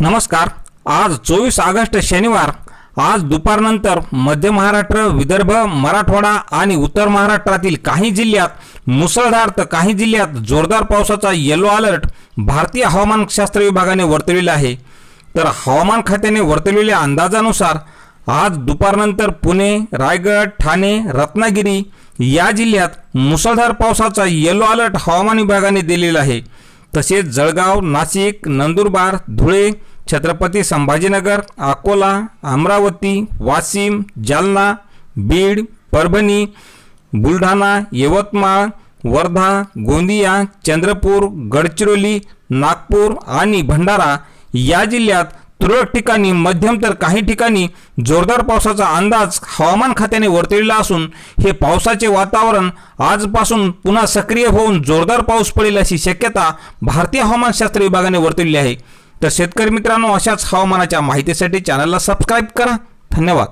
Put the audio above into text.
नमस्कार. आज चोवीस ऑगस्ट शनिवार. आज दुपारनंतर मध्य महाराष्ट्र विदर्भ मराठवाडा आणि उत्तर महाराष्ट्रातील काही जिल्ह्यात मुसळधार तर काही जिल्ह्यात जोरदार पावसाचा येलो अलर्ट भारतीय हवामानशास्त्र विभागाने वर्तविला आहे. तर हवामान खात्याने वर्तविलेल्या अंदाजानुसार आज दुपारनंतर पुणे रायगड ठाणे रत्नागिरी या जिल्ह्यात मुसळधार पावसाचा येलो अलर्ट हवामान विभागाने दिलेला आहे. तसेच जळगाव नाशिक नंदुरबार धुळे छत्रपती संभाजीनगर अकोला अमरावती वाशिम जालना बीड परभणी बुलढाणा यवतमाळ वर्धा गोंदिया चंद्रपूर गडचिरोली नागपूर आणि भंडारा या जिल्ह्यात तुरळक ठिकाणी मध्यम तर काही ठिकाणी जोरदार पावसाचा अंदाज हवामान खात्याने वर्तविला असून हे पावसाचे वातावरण आजपासून पुन्हा सक्रिय होऊन जोरदार पाऊस पडेल अशी शक्यता भारतीय हवामानशास्त्र विभागाने वर्तविली आहे. तर शेतकरी मित्रांनो अशाच हवामानाच्या माहितीसाठी चॅनलला सबस्क्राईब करा. धन्यवाद.